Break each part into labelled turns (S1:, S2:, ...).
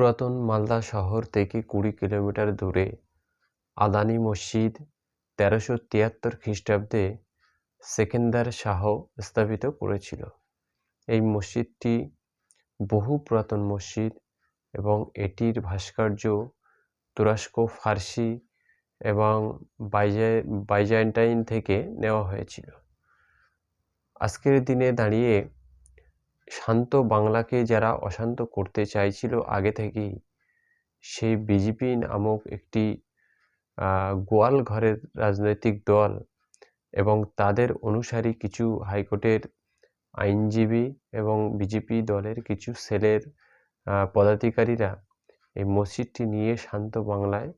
S1: পুরাতন মালদা শহর থেকে কুড়ি কিলোমিটার দূরে আদানি মসজিদ তেরোশো তিয়াত্তর খ্রিস্টাব্দে সেকেন্দার শাহ স্থাপিত করেছিল। এই মসজিদটি বহু পুরাতন মসজিদ এবং এটির ভাস্কর্য তুরস্ক, ফার্সি এবং বাইজা, বাইজেন্টাইন থেকে নেওয়া হয়েছিল। আজকের দিনে দাঁড়িয়ে শান্ত বাংলাকে যারা অশান্ত করতে চাইছিল আগে থেকেই, সেই বিজেপি নামক একটি গোয়াল ঘরের রাজনৈতিক দল এবং তাদের অনুসারী কিছু হাইকোর্টের আইনজীবী এবং বিজেপি দলের কিছু সেলের পদাধিকারীরা এই মসজিদটি নিয়ে শান্ত বাংলায়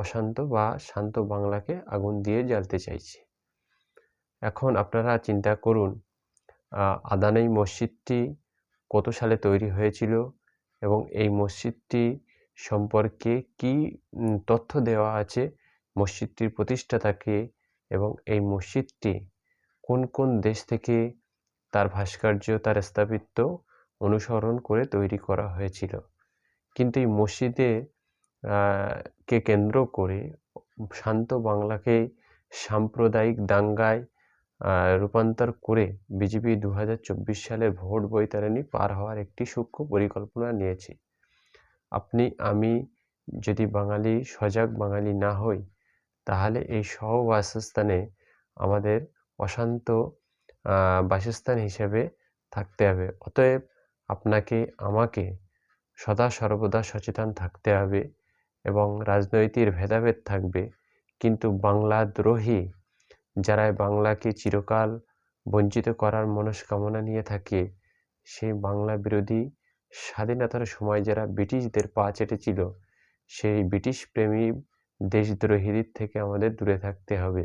S1: অশান্ত বা শান্ত বাংলাকে আগুন দিয়ে জ্বালতে চাইছে। এখন আপনারা চিন্তা করুন আদানি মসজিদটি কত সালে তৈরি হয়েছিল এবং এই মসজিদটি সম্পর্কে কি তথ্য দেওয়া আছে, মসজিদটির প্রতিষ্ঠাতাকে এবং এই মসজিদটি কোন কোন দেশ থেকে তার ভাস্কর্য, তার স্থাপিত্ব অনুসরণ করে তৈরি করা হয়েছিল? কিন্তু এই মসজিদে কে কেন্দ্র করে শান্ত বাংলাকে সাম্প্রদায়িক দাঙ্গায় রূপান্তর করে বিজেপি দু সালের ভোট বৈতরণী পার হওয়ার একটি সূক্ষ্ম পরিকল্পনা নিয়েছে। আপনি, আমি যদি বাঙালি, সজাগ বাঙালি না হই, তাহলে এই সহ বাসস্থানে আমাদের অশান্ত বাসস্থান হিসেবে থাকতে হবে। অতএব আপনাকে, আমাকে সদা সর্বদা সচেতন থাকতে হবে এবং রাজনৈতিক ভেদাভেদ থাকবে। কিন্তু বাংলা দ্রোহী যারা বাংলাকে চিরকাল বঞ্চিত করার মনস্কামনা নিয়ে থাকে, সেই বাংলা বিরোধী স্বাধীনতার সময় যারা ব্রিটিশদের পা চেটেছিল, সেই ব্রিটিশ প্রেমী দেশদ্রোহীদের থেকে আমাদের দূরে থাকতে হবে।